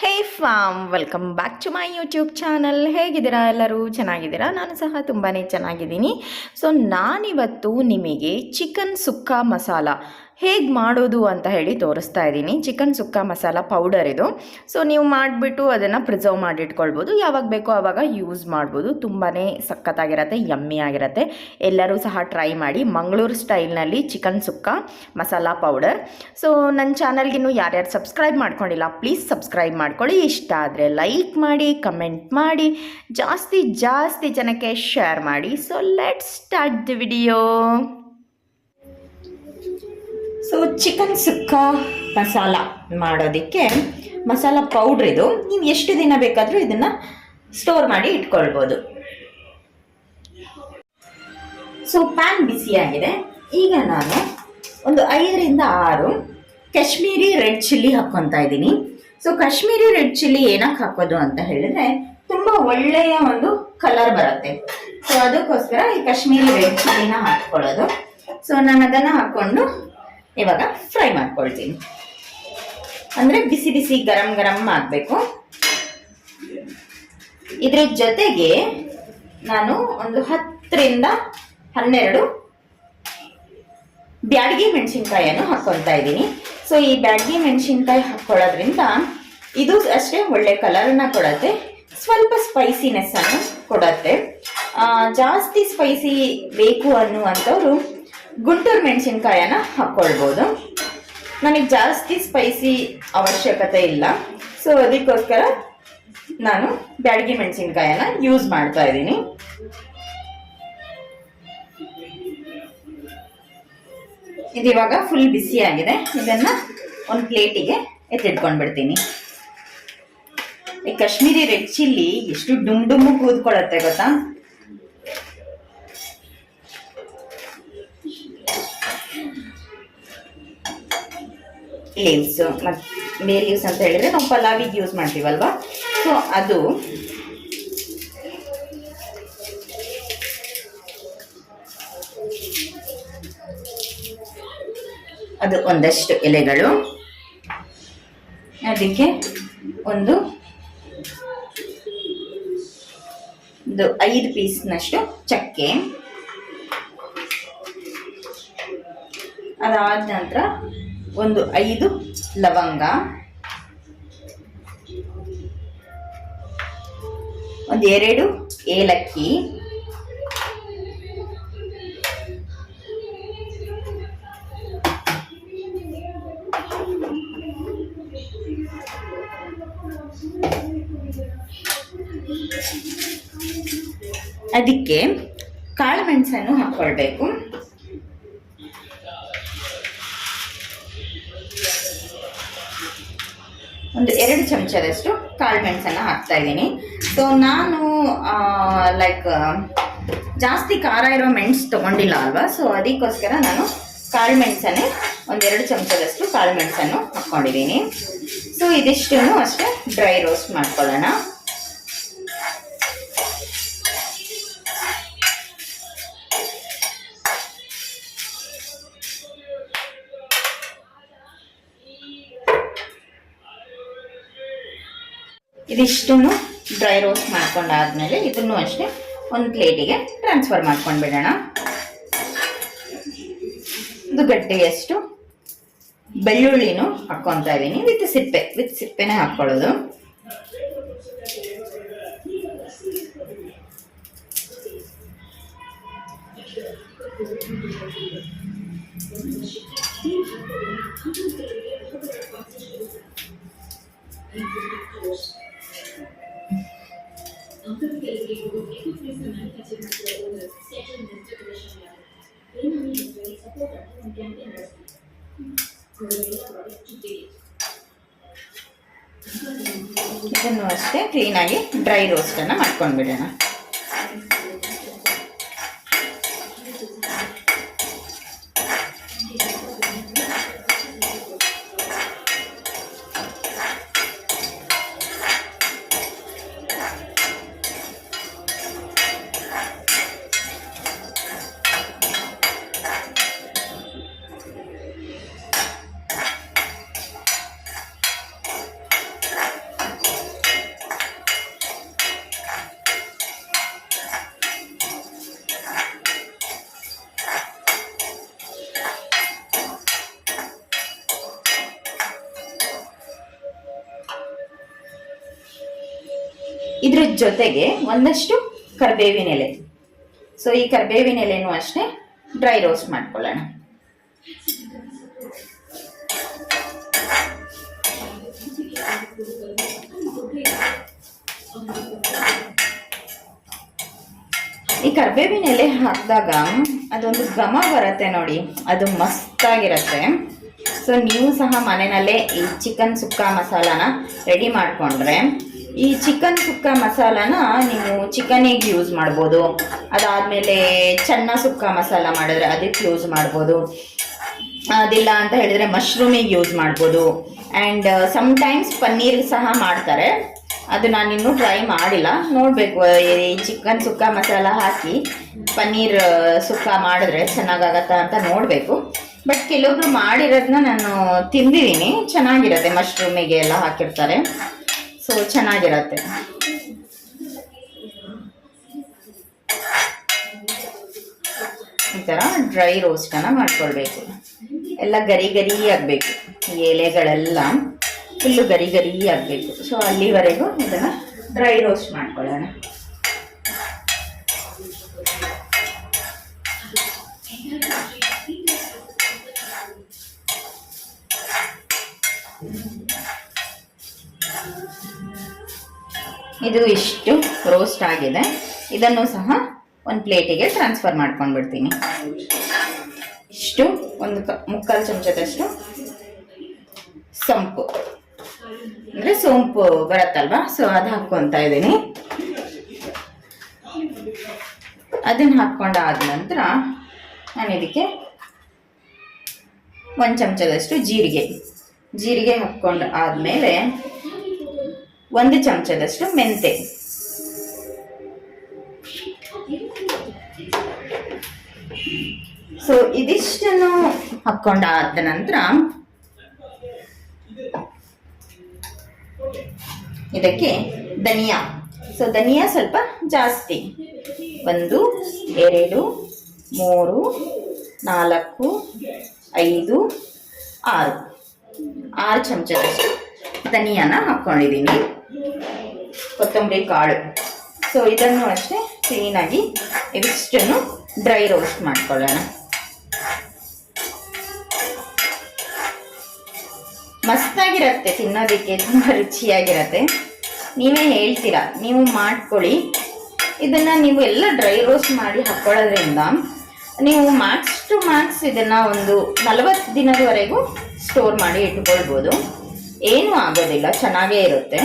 Hey fam, welcome back to my YouTube channel. ಹೇಗಿದ್ದೀರಾ ಎಲ್ಲರೂ? ಚೆನ್ನಾಗಿದ್ದೀರಾ? ನಾನು ಸಹ ತುಂಬಾ ಚೆನ್ನಾಗಿದ್ದೀನಿ. ಸೊ ನಾನಿವತ್ತು ನಿಮಗೆ ಚಿಕನ್ ಸುಕ್ಕ ಮಸಾಲ ಹೇಗೆ ಮಾಡೋದು ಅಂತ ಹೇಳಿ ತೋರಿಸ್ತಾ ಇದ್ದೀನಿ. ಚಿಕನ್ ಸುಕ್ಕ ಮಸಾಲ ಪೌಡರ್ ಇದು. ಸೊ ನೀವು ಮಾಡಿಬಿಟ್ಟು ಅದನ್ನು ಪ್ರಿಸರ್ವ್ ಮಾಡಿಟ್ಕೊಳ್ಬೋದು. ಯಾವಾಗ ಬೇಕೋ ಆವಾಗ ಯೂಸ್ ಮಾಡ್ಬೋದು. ತುಂಬಾ ಸಖತ್ತಾಗಿರತ್ತೆ ಯಮ್ಮಿ ಆಗಿರತ್ತೆ. ಎಲ್ಲರೂ ಸಹ ಟ್ರೈ ಮಾಡಿ. Mangaluru ಸ್ಟೈಲ್ನಲ್ಲಿ chicken sukka masala powder so ನನ್ನ ಚಾನಲ್ಗಿನ್ನೂ ಯಾರ್ಯಾರು ಸಬ್ಸ್ಕ್ರೈಬ್ ಮಾಡ್ಕೊಂಡಿಲ್ಲ ಪ್ಲೀಸ್ ಸಬ್ಸ್ಕ್ರೈಬ್ ಮಾಡ್ಕೊಳ್ಳಿ. ಇಷ್ಟ ಆದರೆ ಲೈಕ್ ಮಾಡಿ ಕಮೆಂಟ್ ಮಾಡಿ. ಜಾಸ್ತಿ ಜಾಸ್ತಿ ಜನಕ್ಕೆ ಶೇರ್ ಮಾಡಿ. So let start the video so chicken sukka masala ಮಾಡೋದಕ್ಕೆ ಮಸಾಲ ಪೌಡ್ರ್ ಇದು. ನೀವು ಎಷ್ಟು ದಿನ ಬೇಕಾದರೂ ಇದನ್ನು ಸ್ಟೋರ್ ಮಾಡಿ ಇಟ್ಕೊಳ್ಬೋದು. ಸೊ ಪ್ಯಾನ್ ಬಿಸಿಯಾಗಿದೆ ಈಗ ನಾನು ಒಂದು ಐದರಿಂದ ಆರು ಕಾಶ್ಮೀರಿ ರೆಡ್ ಚಿಲ್ಲಿ ಹಾಕ್ಕೊತಾ ಇದ್ದೀನಿ. ಸೊ ಕಾಶ್ಮೀರಿ ರೆಡ್ ಚಿಲ್ಲಿ ಏನಕ್ಕೆ ಹಾಕೋದು ಅಂತ ಹೇಳಿದ್ರೆ ತುಂಬ ಒಳ್ಳೆಯ ಒಂದು ಕಲರ್ ಬರುತ್ತೆ. ಸೊ ಅದಕ್ಕೋಸ್ಕರ ಈ ಕಾಶ್ಮೀರಿ ರೆಡ್ ಚಿಲ್ಲಿನ ಹಾಕ್ಕೊಳ್ಳೋದು. ಸೊ ನಾನು ಅದನ್ನು ಹಾಕ್ಕೊಂಡು ಇವಾಗ ಫ್ರೈ ಮಾಡ್ಕೊಳ್ತೀನಿ. ಅಂದರೆ ಬಿಸಿ ಬಿಸಿ ಗರಂ ಗರಂ ಆಗಬೇಕು. ಇದ್ರ ಜೊತೆಗೆ ನಾನು ಒಂದು ಹತ್ತರಿಂದ ಹನ್ನೆರಡು ಬ್ಯಾಡಗಿ ಮೆಣಸಿನ್ಕಾಯನ್ನು ಹಾಕ್ಕೊಳ್ತಾ ಇದ್ದೀನಿ. ಸೊ ಈ ಬ್ಯಾಡಗಿ ಮೆಣಸಿನ್ಕಾಯಿ ಹಾಕ್ಕೊಳ್ಳೋದ್ರಿಂದ ಇದು ಅಷ್ಟೇ ಒಳ್ಳೆ ಕಲರನ್ನ ಕೊಡುತ್ತೆ. ಸ್ವಲ್ಪ ಸ್ಪೈಸಿನೆಸ್ ಅನ್ನು ಕೊಡುತ್ತೆ. ಜಾಸ್ತಿ ಸ್ಪೈಸಿ ಬೇಕು ಅನ್ನುವಂಥವ್ರು ಗುಂಟೂರು ಮೆಣಸಿನ್ಕಾಯನ್ನ ಹಾಕ್ಕೊಳ್ಬೋದು ನನಗೆ ಜಾಸ್ತಿ ಸ್ಪೈಸಿ ಅವಶ್ಯಕತೆ ಇಲ್ಲ. ಸೊ ಅದಕ್ಕೋಸ್ಕರ ನಾನು ಬ್ಯಾಡಗಿ ಮೆಣಸಿನ್ಕಾಯನ್ನ ಯೂಸ್ ಮಾಡ್ತಾ ಇದ್ದೀನಿ. ಇದು ಫುಲ್ ಆಗಿದೆ. ಇದನ್ನು ಒಂದು ಪ್ಲೇಟಿಗೆ ಎತ್ತಿಟ್ಕೊಂಡು ಬಿಡ್ತೀನಿ. ಈ ಕಾಶ್ಮೀರಿ ರೆಡ್ ಚಿಲ್ಲಿ ಎಷ್ಟು ಡುಮ್ ಡುಮ್ಮು ಕೂದ್ಕೊಳತ್ತೆ ಗೊತ್ತಾ? ಲೀವ್ಸ್ ಮತ್ತು ಬೇ ಲೀವ್ಸ್ ಅಂತ ಹೇಳಿದರೆ ನಾವು ಪಲಾವಿಗೆ ಯೂಸ್ ಮಾಡ್ತೀವಲ್ವ? ಸೊ ಅದು ಅದು ಒಂದಷ್ಟು ಎಲೆಗಳು. ಅದಕ್ಕೆ ಒಂದು ಒಂದು ಐದು ಪೀಸ್ನಷ್ಟು ಚಕ್ಕೆ. ಅದಾದ ನಂತರ ಒಂದು ಐದು ಲವಂಗ. ಒಂದು ಎರಡು ಏಲಕ್ಕಿ. ಅದಕ್ಕೆ ಕಾಳು ಮೆಣಸನ್ನು ಹಾಕ್ಕೊಳ್ಬೇಕು ಒಂದು ಎರಡು ಚಮಚದಷ್ಟು ಕಾಳು ಮೆಣಸನ್ನು ಹಾಕ್ತಾ ಇದ್ದೀನಿ. ಸೊ ನಾನು ಲೈಕ್ ಜಾಸ್ತಿ ಖಾರ ಇರೋ ಮೆಣಸು ತೊಗೊಂಡಿಲ್ಲ ಅಲ್ವಾ? ಸೊ ಅದಕ್ಕೋಸ್ಕರ ನಾನು ಕಾಳು ಮೆಣಸನ್ನೇ ಒಂದೆರಡು ಚಮಚದಷ್ಟು ಕಾಳು ಮೆಣಸನ್ನು ಹಾಕ್ಕೊಂಡಿದ್ದೀನಿ ಸೊ ಇದಿಷ್ಟನ್ನು ಅಷ್ಟೇ ಡ್ರೈ ರೋಸ್ಟ್ ಮಾಡ್ಕೊಳ್ಳೋಣ. ಇದಿಷ್ಟನ್ನು ಡ್ರೈ ರೋಸ್ಟ್ ಮಾಡ್ಕೊಂಡಾದ್ಮೇಲೆ ಇದನ್ನು ಅಷ್ಟೇ ಒಂದು ಪ್ಲೇಟಿಗೆ ಟ್ರಾನ್ಸ್ಫರ್ ಮಾಡ್ಕೊಂಡು ಬಿಡೋಣ ಇದು ಗಡ್ಡೆಯಷ್ಟು ಬೆಳ್ಳುಳ್ಳಿನೂ ಹಾಕ್ಕೊತಾ ಇದ್ದೀನಿ ವಿತ್ ಸಿಪ್ಪೆ, ವಿತ್ ಸಿಪ್ಪೆನೇ ಹಾಕ್ಕೊಳ್ಳೋದು. ಇದನ್ನು ಅಷ್ಟೇ ಕ್ಲೀನಾಗಿ ಡ್ರೈ ರೋಸ್ಟನ್ನು ಮಾಡ್ಕೊಂಡು ಇದ್ರ ಜೊತೆಗೆ ಒಂದಷ್ಟು ಕರ್ಬೇವಿನ ಎಲೆ. ಸೊ ಈ ಕರ್ಬೇವಿನ ಎಲೆನೂ ಅಷ್ಟೇ ಡ್ರೈ ರೋಸ್ಟ್ ಮಾಡ್ಕೊಳ್ಳೋಣ. ಈ ಕರ್ಬೇವಿನ ಎಲೆ ಹಾಕಿದಾಗ ಅದೊಂದು ಘಮ ಬರುತ್ತೆ ನೋಡಿ. ಅದು ಮಸ್ತಾಗಿರುತ್ತೆ. ಸೊ ನೀವು ಸಹ ಮನೆಯಲ್ಲೇ ಈ ಚಿಕನ್ ಸುಕ್ಕ ಮಸಾಲಾನ ರೆಡಿ ಮಾಡಿಕೊಂಡ್ರೆ ಈ ಚಿಕನ್ ಸುಕ್ಕ ಮಸಾಲಾನ ನೀವು ಚಿಕನಿಗೆ ಯೂಸ್ ಮಾಡ್ಬೋದು. ಅದಾದಮೇಲೆ ಚೆನ್ನ ಸುಕ್ಕ ಮಸಾಲ ಮಾಡಿದ್ರೆ ಅದಕ್ಕೆ ಯೂಸ್ ಮಾಡ್ಬೋದು. ಅದಿಲ್ಲ ಅಂತ ಹೇಳಿದರೆ ಮಶ್ರೂಮಿಗೆ ಯೂಸ್ ಮಾಡ್ಬೋದು. ಆ್ಯಂಡ್ ಸಮ್ಟೈಮ್ಸ್ ಪನ್ನೀರ್ ಸಹ ಮಾಡ್ತಾರೆ. ಅದು ನಾನು ಇನ್ನೂ ಟ್ರೈ ಮಾಡಿಲ್ಲ. ನೋಡಬೇಕು, ಈ ಚಿಕನ್ ಸುಕ್ಕ ಮಸಾಲ ಹಾಕಿ ಪನ್ನೀರ್ ಸುಕ್ಕ ಮಾಡಿದ್ರೆ ಚೆನ್ನಾಗಾಗತ್ತಾ ಅಂತ ನೋಡಬೇಕು. ಬಟ್ ಕೆಲವೊಬ್ರು ಮಾಡಿರೋದನ್ನ ನಾನು ತಿಂದಿದ್ದೀನಿ. ಚೆನ್ನಾಗಿರುತ್ತೆ ಮಶ್ರೂಮಿಗೆ ಎಲ್ಲ ಹಾಕಿರ್ತಾರೆ. ಸೊ ಚೆನ್ನಾಗಿರತ್ತೆ. ಈ ಥರ ಡ್ರೈ ರೋಸ್ಟನ್ನು ಮಾಡ್ಕೊಳ್ಬೇಕು. ಎಲ್ಲ ಗರಿ ಗರಿ ಆಗಬೇಕು. ಎಲೆಗಳೆಲ್ಲ ಫುಲ್ಲು ಗರಿ ಗರಿ ಆಗಬೇಕು. ಸೊ ಅಲ್ಲಿವರೆಗೂ ಇದನ್ನು ಡ್ರೈ ರೋಸ್ಟ್ ಮಾಡ್ಕೊಳ್ಳೋಣ. ಇದು ಇಷ್ಟು ರೋಸ್ಟ್ ಆಗಿದೆ. ಇದನ್ನು ಸಹ ಒಂದು ಪ್ಲೇಟಿಗೆ ಟ್ರಾನ್ಸ್ಫರ್ ಮಾಡ್ಕೊಂಡ್ಬಿಡ್ತೀನಿ. ಇಷ್ಟು ಒಂದು ಮುಕ್ಕಾಲು ಚಮಚದಷ್ಟು ಸೊಂಪು. ಅಂದರೆ ಸೋಂಪು ಬರುತ್ತಲ್ವಾ? ಸೊ ಅದು ಹಾಕ್ಕೊತಾ ಇದ್ದೀನಿ. ಅದನ್ನು ಹಾಕ್ಕೊಂಡಾದ ನಂತರ ನಾನು ಇದಕ್ಕೆ ಒಂದು ಚಮಚದಷ್ಟು ಜೀರಿಗೆ. ಜೀರಿಗೆ ಹಾಕ್ಕೊಂಡು ಆದಮೇಲೆ ಒಂದು ಚಮಚದಷ್ಟು ಮೆಂತೆ. ಸೊ ಇದಿಷ್ಟನ್ನು ಹಾಕ್ಕೊಂಡಾದ ನಂತರ ಇದಕ್ಕೆ ಧನಿಯಾ. ಸೊ ಧನಿಯಾ ಸ್ವಲ್ಪ ಜಾಸ್ತಿ. ಒಂದು, ಎರಡು, ಮೂರು, ನಾಲ್ಕು, ಐದು, ಆರು. ಆರು ಚಮಚದಷ್ಟು. ಧನಿಯಾನ ಹಾಕ್ಕೊಂಡಿದ್ದೀನಿ ಕೊತ್ತಂಬರಿ ಕಾಳು. ಸೊ ಇದನ್ನು ಅಷ್ಟೇ ಕ್ಲೀನಾಗಿ ಇದಿಷ್ಟನ್ನು ಡ್ರೈ ರೋಸ್ಟ್ ಮಾಡ್ಕೊಳ್ಳೋಣ. ಮಸ್ತಾಗಿರತ್ತೆ, ತಿನ್ನೋದಕ್ಕೆ ತುಂಬ ರುಚಿಯಾಗಿರತ್ತೆ. ನೀವೇ ಹೇಳ್ತೀರಾ, ನೀವು ಮಾಡ್ಕೊಳ್ಳಿ. ಇದನ್ನು ನೀವು ಎಲ್ಲ ಡ್ರೈ ರೋಸ್ಟ್ ಮಾಡಿ ಹಾಕ್ಕೊಳ್ಳೋದ್ರಿಂದ ನೀವು ಮ್ಯಾಕ್ಸ್ ಟು ಮ್ಯಾಕ್ಸ್ ಇದನ್ನು ಒಂದು ನಲವತ್ತು ದಿನದವರೆಗೂ ಸ್ಟೋರ್ ಮಾಡಿ ಇಟ್ಕೊಳ್ಬೋದು. ಏನೂ ಆಗೋದಿಲ್ಲ, ಚೆನ್ನಾಗೇ ಇರುತ್ತೆ.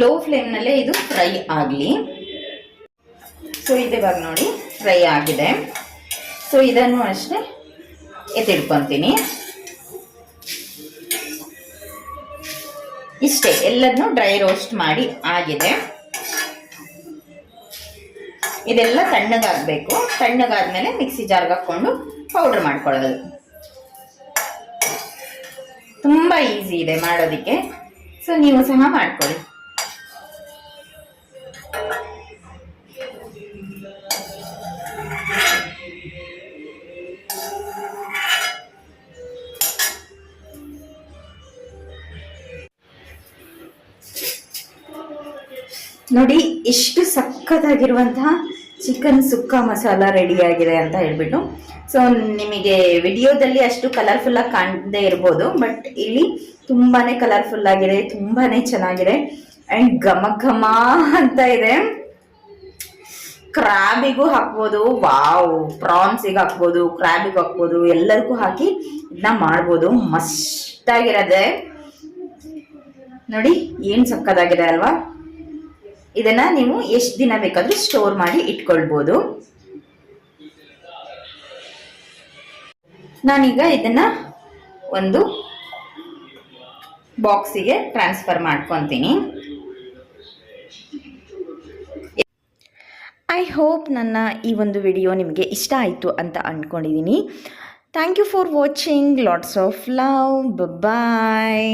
ಲೋ ಫ್ಲೇಮ್ನಲ್ಲೇ ಇದು ಫ್ರೈ ಆಗಲಿ. ಸೊ ಇದಿವಾಗ ನೋಡಿ ಫ್ರೈ ಆಗಿದೆ. ಸೊ ಇದನ್ನು ಅಷ್ಟೇ ಎತ್ತಿಡ್ಕೊತೀನಿ ಇಷ್ಟೇ ಎಲ್ಲದನ್ನು ಡ್ರೈ ರೋಸ್ಟ್ ಮಾಡಿ ಆಗಿದೆ. ಇದೆಲ್ಲ ತಣ್ಣಗಾಗಬೇಕು. ತಣ್ಣಗಾದ್ಮೇಲೆ ಮಿಕ್ಸಿ ಜಾರ್ಗೆ ಹಾಕ್ಕೊಂಡು ಪೌಡ್ರ್ ಮಾಡ್ಕೊಳ್ಳೋದು. ತುಂಬ ಈಸಿ ಇದೆ ಮಾಡೋದಕ್ಕೆ. ಸೊ ನೀವು ಸಹ ಮಾಡ್ಕೊಳ್ಳಿ. ನೋಡಿ ಎಷ್ಟು ಸಖತ್ತಾಗಿರುವಂತಹ ಚಿಕನ್ ಸುಕ್ಕ ಮಸಾಲ ರೆಡಿಯಾಗಿದೆ ಅಂತ ಹೇಳ್ಬಿಟ್ಟು. ಸೊ ನಿಮಗೆ ವಿಡಿಯೋದಲ್ಲಿ ಅಷ್ಟು ಕಲರ್ಫುಲ್ಲಾಗಿ ಕಾಣದೇ ಇರ್ಬೋದು ಬಟ್ ಇಲ್ಲಿ ತುಂಬಾ ಕಲರ್ಫುಲ್ ಆಗಿದೆ ತುಂಬಾ ಚೆನ್ನಾಗಿದೆ. ಅಂಡ್ ಘಮ ಘಮ ಅಂತ ಇದೆ. ಕ್ರಾಬಿಗೂ ಹಾಕ್ಬೋದು ವಾವ್ ಪ್ರಾನ್ಸಿಗೆ ಹಾಕ್ಬೋದು ಕ್ರಾಬಿಗೂ ಹಾಕ್ಬೋದು ಎಲ್ಲರಿಗೂ ಹಾಕಿ ಇದನ್ನ ಮಾಡ್ಬೋದು. ಮಸ್ತಾಗಿರೋದೆ ನೋಡಿ, ಏನು ಸಕ್ಕದಾಗಿದೆ ಅಲ್ವಾ? ಇದನ್ನ ನೀವು ಎಷ್ಟು ದಿನ ಬೇಕಾದ್ರೂ ಸ್ಟೋರ್ ಮಾಡಿ ಇಟ್ಕೊಳ್ಬೋದು. ನಾನೀಗ ಇದನ್ನ ಒಂದು ಬಾಕ್ಸಿಗೆ ಟ್ರಾನ್ಸ್ಫರ್ ಮಾಡ್ಕೊತೀನಿ. ಐ ಹೋಪ್ ನನ್ನ ಈ ಒಂದು ವಿಡಿಯೋ ನಿಮಗೆ ಇಷ್ಟ ಆಯಿತು ಅಂತ ಅಂದ್ಕೊಂಡಿದ್ದೀನಿ thank you for watching lots of love bye